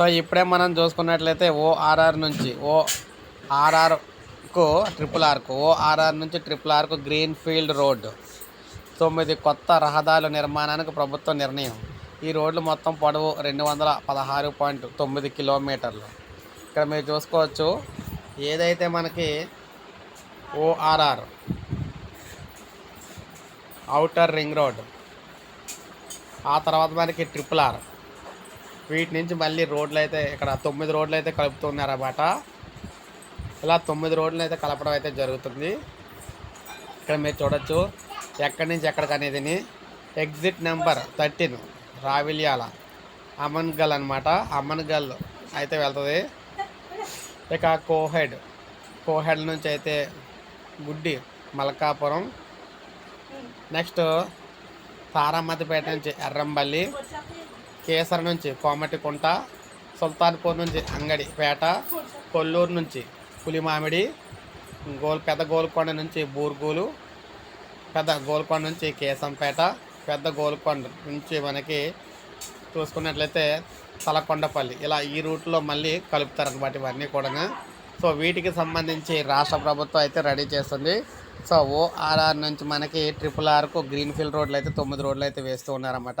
So ఇప్పుడే మనం చూసుకున్నట్లయితే ఓఆర్ఆర్ నుంచి ఓ ఆర్ఆర్కు ట్రిపుల్ ఆర్కు ఓఆర్ఆర్ నుంచి ట్రిపుల్ ఆర్కు గ్రీన్ ఫీల్డ్ రోడ్డు. తొమ్మిది కొత్త రహదారుల నిర్మాణానికి ప్రభుత్వ నిర్ణయం. ఈ రోడ్లు మొత్తం పొడవు రెండు వందల పదహారు పాయింట్ తొమ్మిది కిలోమీటర్లు. ఇక్కడ మీరు చూసుకోవచ్చు ఏదైతే మనకి ఓఆర్ఆర్ అవుటర్ రింగ్ రోడ్ ఆ తర్వాత మనకి ట్రిపుల్ ఆర్. వీటి నుంచి మళ్ళీ రోడ్లు అయితే ఇక్కడ తొమ్మిది రోడ్లు అయితే కలుపుతున్నారన్నమాట ఇలా తొమ్మిది రోడ్లు అయితే కలపడం అయితే జరుగుతుంది. ఇక్కడ మీరు చూడొచ్చు. ఎక్కడి నుంచి ఎక్కడికి అనేదిని. ఎగ్జిట్ నెంబర్ థర్టీన్ రావిలియాల. అమన్గల్ అనమాట అమన్గల్ అయితే వెళ్తుంది. ఇక కోహెడ్. కోహెడ్ నుంచి అయితే గుడ్డి మల్కాపురం. నెక్స్ట్ తారామతిపేట నుంచి ఎర్రంబల్లి కేసర నుంచి కోమటికుంట సుల్తాన్పూర్ నుంచి అంగడి పేట కొల్లూరు నుంచి పులిమామిడి గోల్ పెద్ద గోల్కొండ నుంచి బూర్గూలు పెద్ద గోల్కొండ నుంచి కేశంపేట పెద్ద గోల్కొండ నుంచి మనకి చూసుకున్నట్లయితే తలకొండపల్లి. ఇలా ఈ రూట్లో మళ్ళీ కలుపుతారనమాట ఇవన్నీ కూడా సో వీటికి సంబంధించి రాష్ట్ర ప్రభుత్వం అయితే రెడీ చేస్తుంది. సో ఓఆర్ఆర్ నుంచి మనకి ట్రిపుల్ ఆర్కు గ్రీన్ఫీల్డ్ రోడ్లు అయితే తొమ్మిది రోడ్లు అయితే వేస్తూ ఉన్నారన్నమాట.